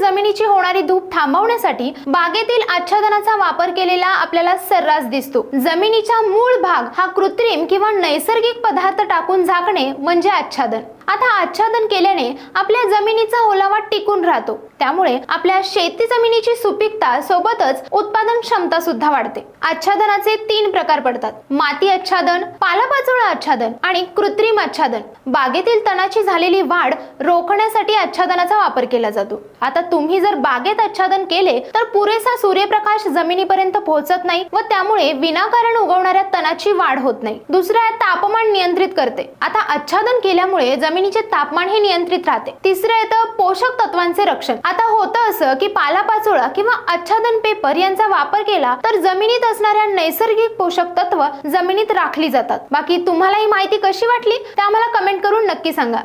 जमिनीची होणारी धूप थांबवण्यासाठी बागेतील आच्छादनाचा वापर केलेला आपल्याला सर्रास दिसतो. जमिनीचा मूळ भाग हा कृत्रिम किंवा नैसर्गिक पदार्थ टाकून झाकणे म्हणजे आच्छादन. आता आच्छादन केल्याने आपल्या जमिनीचा ओलावा टिकून राहतो. त्यामुळे आपल्या शेती जमिनीची सुपीकता सोबतच उत्पादन क्षमता सुद्धा वाढते. आच्छादनाचे तीन प्रकार पडतात. माती आच्छादन पालापाचोळा आच्छादन आणि कृत्रिम आच्छादन. बागेतील तणाची झालेली वाढ रोखण्यासाठी आच्छादनाचा वापर केला जातो. आता तुम्ही जर बागेत आच्छादन केले तर पुरेसा सूर्यप्रकाश जमिनीपर्यंत पोहोचत नाही व त्यामुळे विनाकारण उगवणाऱ्या तणाची वाढ होत नाही. दुसरं आहे तापमान नियंत्रित करते. आता आच्छादन केल्यामुळे जमिनीचे तापमान हे नियंत्रित राहते. तिसरं येतं पोषक तत्वांचे रक्षण. आता होतं असं की पालापाचोळा किंवा आच्छादन पेपर यांचा वापर केला तर जमिनीत असणाऱ्या नैसर्गिक पोषक तत्व जमिनीत राखली जातात. बाकी तुम्हाला तुम्हाला ही माहिती कशी वाटली ते आम्हाला कमेंट करून नक्की सांगा.